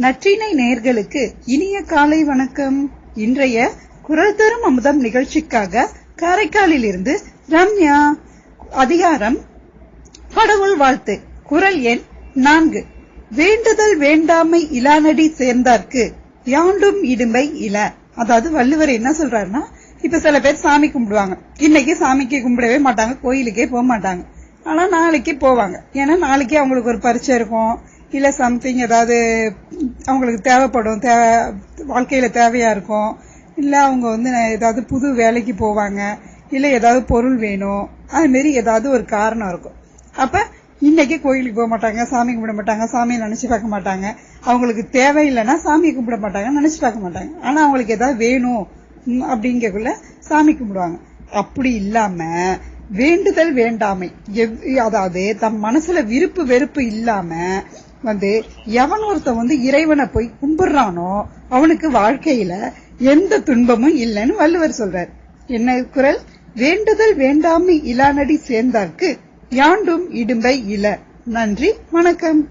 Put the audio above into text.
நற்றினை நேர்களுக்கு இனிய காலை வணக்கம். இன்றைய குரல் தரும் அமுதம் நிகழ்ச்சிக்காக காரைக்காலில் இருந்து ரம்யா. அதிகாரம் கடவுள் வாழ்த்து. குரல் எண் நான்கு. வேண்டுதல் வேண்டாமை இலானடி சேர்ந்தார்க்கு யாண்டும் இடும்பை இல. அதாவது வள்ளுவர் என்ன சொல்றாருன்னா இப்ப சில பேர் சாமி கும்பிடுவாங்க. இன்னைக்கு சாமிக்கு கும்பிடவே மாட்டாங்க கோயிலுக்கே போக மாட்டாங்க. ஆனா நாளைக்கு போவாங்க. ஏன்னா நாளைக்கு அவங்களுக்கு ஒரு பரிச்சை இருக்கும். இல்ல சம்திங் ஏதாவது அவங்களுக்கு தேவைப்படும். தேவை வாழ்க்கையில் தேவையாக இருக்கும். இல்லை அவங்க வந்து ஏதாவது புது வேலைக்கு போவாங்க. இல்லை ஏதாவது பொருள் வேணும். அதுமாரி ஏதாவது ஒரு காரணம் இருக்கும். அப்போ இன்றைக்கி கோயிலுக்கு போக மாட்டாங்க சாமி கும்பிட மாட்டாங்க சாமியை நினச்சி பார்க்க மாட்டாங்க. அவங்களுக்கு தேவையில்லைன்னா சாமியை கும்பிட மாட்டாங்க நினச்சி பார்க்க மாட்டாங்க. ஆனால் அவங்களுக்கு ஏதாவது வேணும் அப்படிங்கக்குள்ள சாமி கும்பிடுவாங்க. அப்படி இல்லாமல் வேண்டுதல் வேண்டாமை. எவ்- அதாவது தம் மனசில் விருப்பு வெறுப்பு இல்லாமல் வந்து எவன் ஒருத்தன் வந்து இறைவனை போய் கும்பிடுறானோ அவனுக்கு வாழ்க்கையில எந்த துன்பமும் இல்லைன்னு வள்ளுவர் சொல்றார். என்ன குரல்? வேண்டுதல் வேண்டாமை இலானடி சேர்ந்தார்க்கு யாண்டும் இடும்பை இல. நன்றி வணக்கம்.